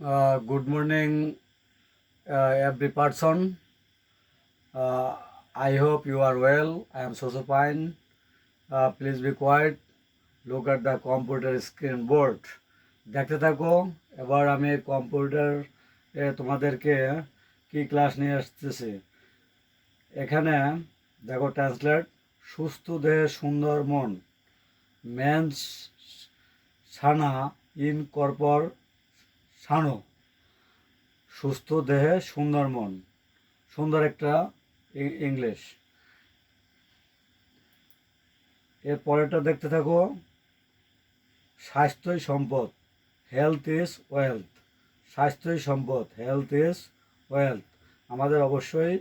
Uh, uh, person. Uh, I hope you are well. I am so so fine. Uh, please be quiet. Look at the computer screen board. দেখতে থাকো এবার আমি computer তোমাদেরকে কি class নিয়ে আসতেছি এখানে দেখো ট্রান্সলেট সুস্থ দেহে সুন্দর মন ম্যানস সানা ইন কর্পর সানো সুস্থ দেহে সুন্দর মন। সুন্দর একটা ইংলিশ। এর পরেরটা দেখতে থাকো। স্বাস্থ্যই সম্পদ হেলথ ইজ ওয়েলথ স্বাস্থ্যই সম্পদ হেলথ ইজ ওয়েলথ আমাদের অবশ্যই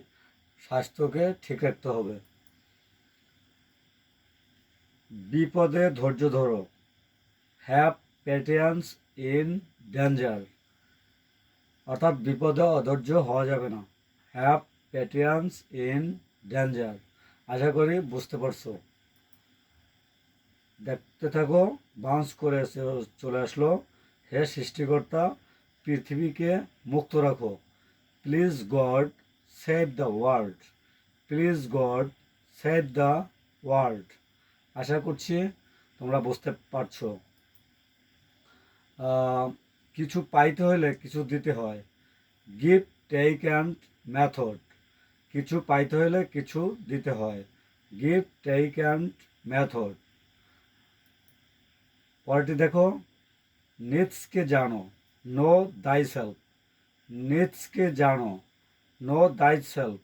স্বাস্থ্যকে ঠিক রাখতে হবে। বিপদে ধৈর্য ধরো। হ্যাভ পেটিয়ান্স ইন ডেঞ্জার অর্থাৎ বিপদে অধৈর্য হওয়া যাবে না। হ্যাভ পেটিয়ান্স ইন ডেঞ্জার আশা করি বুঝতে পারছ। দেখতে থাকো বাউন্স করে চলে আসলো। হে সৃষ্টিকর্তা, পৃথিবীকে মুক্ত রাখো। Please God save the world please God save the world আশা করছি তোমরা বুঝতে পারছ। কিছু পাইতে হলে কিছু দিতে হয়। গিভ টেক অ্যান্ড মেথড কিছু পাইতে হলে কিছু দিতে হয়। গিভ টেক অ্যান্ড মেথড পরেরটি দেখো। নিটসকে জানো। নো দাই সেলফ নিটসকে জানো। নো দাই সেলফ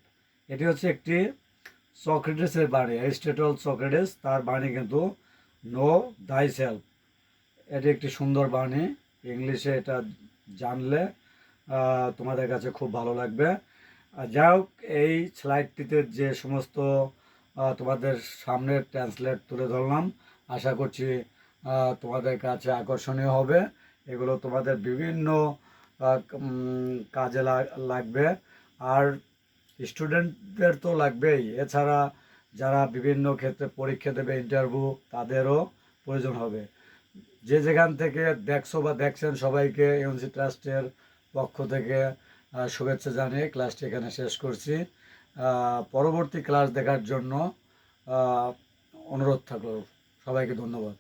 এটি হচ্ছে একটি সক্রেটিসের বাণী। অ্যারিস্টটল সক্রেটিস তার বাণী কিন্তু নো দাই সেলফ এটি একটি সুন্দর বাণী। ইংলিশে এটা জানলে তোমাদের কাছে খুব ভালো লাগবে। যাই হোক, এই স্লাইডটিতে যে সমস্ত তোমাদের সামনে ট্রান্সলেট তুলে ধরলাম, আশা করছি তোমাদের কাছে আকর্ষণীয় হবে। এগুলো তোমাদের বিভিন্ন কাজে লাগ- লাগবে। আর স্টুডেন্টদের তো লাগবেই। এছাড়া যারা বিভিন্ন ক্ষেত্রে পরীক্ষা দেবে ইন্টারভিউ তাদেরও প্রয়োজন হবে। যে যেখান থেকে দেখছ বা দেখছেন সবাইকে ইউএনসি ট্রাস্টের পক্ষ থেকে শুভেচ্ছা জানিয়ে ক্লাসটি এখানে শেষ করছি। পরবর্তী ক্লাস দেখার জন্য অনুরোধ থাকল। সবাইকে ধন্যবাদ।